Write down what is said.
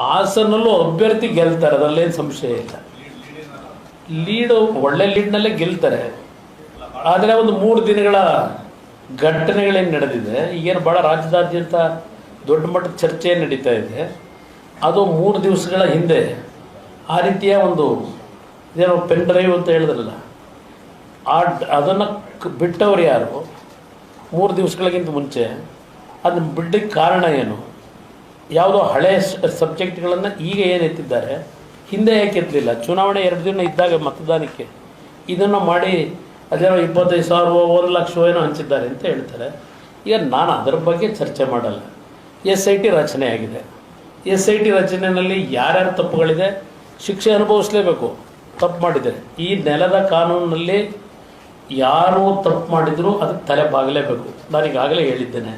ಹಾಸನಲ್ಲೂ ಅಭ್ಯರ್ಥಿ ಗೆಲ್ತಾರೆ, ಅದರಲ್ಲೇನು ಸಂಶಯ ಇಲ್ಲ. ಲೀಡು ಒಳ್ಳೆ ಲೀಡ್ನಲ್ಲೇ ಗೆಲ್ತಾರೆ. ಆದರೆ ಒಂದು ಮೂರು ದಿನಗಳ ಘಟನೆಗಳೇನು ನಡೆದಿದೆ, ಈಗೇನು ಭಾಳ ರಾಜ್ಯದಾದ್ಯಂತ ದೊಡ್ಡ ಮಟ್ಟದ ಚರ್ಚೆ ನಡೀತಾ ಇದೆ. ಅದು ಮೂರು ದಿವಸಗಳ ಹಿಂದೆ ಆ ರೀತಿಯ ಒಂದು ಏನೋ ಪೆನ್ ಡ್ರೈವ್ ಅಂತ ಹೇಳಿದ್ರಲ್ಲ, ಆ ಅದನ್ನು ಬಿಟ್ಟವ್ರು ಯಾರು? ಮೂರು ದಿವಸಗಳಿಗಿಂತ ಮುಂಚೆ. ಅದನ್ನ ಬಿಡ್ಲಿಕ್ಕೆ ಕಾರಣ ಏನು? ಯಾವುದೋ ಹಳೆ ಸಬ್ಜೆಕ್ಟ್ಗಳನ್ನು ಈಗ ಏನು ಎತ್ತಿದ್ದಾರೆ, ಹಿಂದೆ ಯಾಕೆ ಎತ್ತಲಿಲ್ಲ? ಚುನಾವಣೆ ಎರಡು ದಿನ ಇದ್ದಾಗ ಮತದಾನಕ್ಕೆ ಇದನ್ನು ಮಾಡಿ ಅದೇನೋ ಇಪ್ಪತ್ತೈದು ಸಾವಿರವೋ ಒಂದು ಲಕ್ಷವೋ ಏನೋ ಹಂಚಿದ್ದಾರೆ ಅಂತ ಹೇಳ್ತಾರೆ. ಈಗ ನಾನು ಅದರ ಬಗ್ಗೆ ಚರ್ಚೆ ಮಾಡಲ್ಲ. ಎಸ್ ಐ ಟಿ ರಚನೆಯಾಗಿದೆ ಎಸ್ ಐ ಟಿ ರಚನೆಯಲ್ಲಿ ಯಾರ್ಯಾರು ತಪ್ಪುಗಳಿದೆ? ಶಿಕ್ಷೆ ಅನುಭವಿಸಲೇಬೇಕು. ತಪ್ಪು ಮಾಡಿದ್ದಾರೆ. ಈ ನೆಲದ ಕಾನೂನಿನಲ್ಲಿ ಯಾರು ತಪ್ಪು ಮಾಡಿದರೂ ಅದಕ್ಕೆ ತಲೆ ಬಾಗಲೇಬೇಕು. ನಾನೀಗಾಗಲೇ ಹೇಳಿದ್ದೇನೆ.